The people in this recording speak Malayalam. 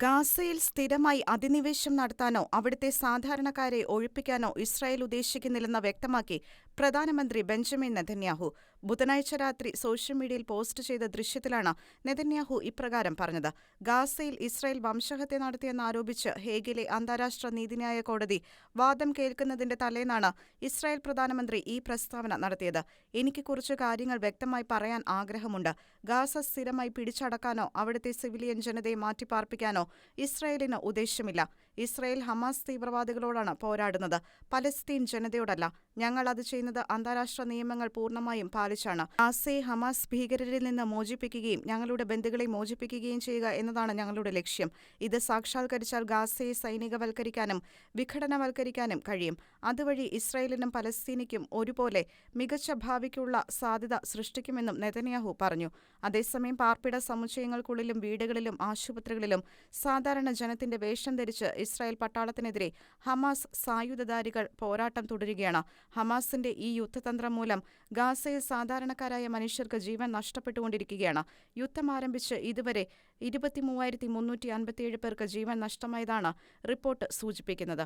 ഗാസയിൽ സ്ഥിരമായി അധിനിവേശം നടത്താനോ അവിടുത്തെ സാധാരണക്കാരെ ഒഴിപ്പിക്കാനോ ഇസ്രായേൽ ഉദ്ദേശിക്കുന്നില്ലെന്ന് വ്യക്തമാക്കി പ്രധാനമന്ത്രി ബെഞ്ചമിൻ നെതന്യാഹു. ബുധനാഴ്ച രാത്രി സോഷ്യൽ മീഡിയയിൽ പോസ്റ്റ് ചെയ്ത ദൃശ്യത്തിലാണ് നെതന്യാഹു ഇപ്രകാരം പറഞ്ഞത്. ഗാസയിൽ ഇസ്രായേൽ വംശഹത്യ നടത്തിയെന്നാരോപിച്ച് ഹേഗിലെ അന്താരാഷ്ട്ര നീതിന്യായ കോടതി വാദം കേൾക്കുന്നതിന്റെ തലേന്നാണ് ഇസ്രായേൽ പ്രധാനമന്ത്രി ഈ പ്രസ്താവന നടത്തിയത്. എനിക്ക് കുറച്ച് കാര്യങ്ങൾ വ്യക്തമായി പറയാൻ ആഗ്രഹമുണ്ട്. ഗാസ സ്ഥിരമായി പിടിച്ചടക്കാനോ അവിടുത്തെ സിവിലിയൻ ജനതയെ മാറ്റിപ്പാർപ്പിക്കാനോ ഇസ്രായേലിന് ഉദ്ദേശമില്ല ഇസ്രായേൽ ഹമാസ് തീവ്രവാദികളോടാണ് പോരാടുന്നത്. പലസ്തീൻ ജനതയോടല്ല. ഞങ്ങൾ അത് ചെയ്യുന്നത് അന്താരാഷ്ട്ര നിയമങ്ങൾ പൂർണമായും പാലിച്ചാണ്. ആസെ ഹമാസ് ഭീകരരിൽ നിന്ന് മോചിപ്പിക്കുകയും ഞങ്ങളുടെ ബന്ധുക്കളെ മോചിപ്പിക്കുകയും ചെയ്യുക എന്നതാണ് ഞങ്ങളുടെ ലക്ഷ്യം. ഇത് സാക്ഷാത്കരിച്ചാൽ ഗാസയെ സൈനികവൽക്കരിക്കാനും വിഘടനവൽക്കരിക്കാനും കഴിയും. അതുവഴി ഇസ്രയേലിനും പലസ്തീനിക്കും ഒരുപോലെ മികച്ച ഭാവിക്കുള്ള സാധ്യത സൃഷ്ടിക്കുമെന്നും നെതന്യാഹു പറഞ്ഞു. അതേസമയം പാർപ്പിട സമുച്ചയങ്ങൾക്കുള്ളിലും വീടുകളിലും ആശുപത്രികളിലും സാധാരണ ജനത്തിന്റെ വേഷം ധരിച്ച് ഇസ്രായേൽ പട്ടാളത്തിനെതിരെ ഹമാസ് സായുധധാരികൾ പോരാട്ടം തുടരുകയാണ്. ഹമാസിന്റെ ഈ യുദ്ധതന്ത്രം മൂലം ഗാസയിൽ സാധാരണക്കാരായ മനുഷ്യർക്ക് ജീവൻ നഷ്ടപ്പെട്ടുകൊണ്ടിരിക്കുകയാണ്. യുദ്ധം ആരംഭിച്ച് ഇതുവരെ ഇരുപത്തിമൂവായിരത്തി മുന്നൂറ്റി അൻപത്തിയേഴ് പേർക്ക് ജീവൻ നഷ്ടമായതാണ് റിപ്പോർട്ട് സൂചിപ്പിക്കുന്നത്.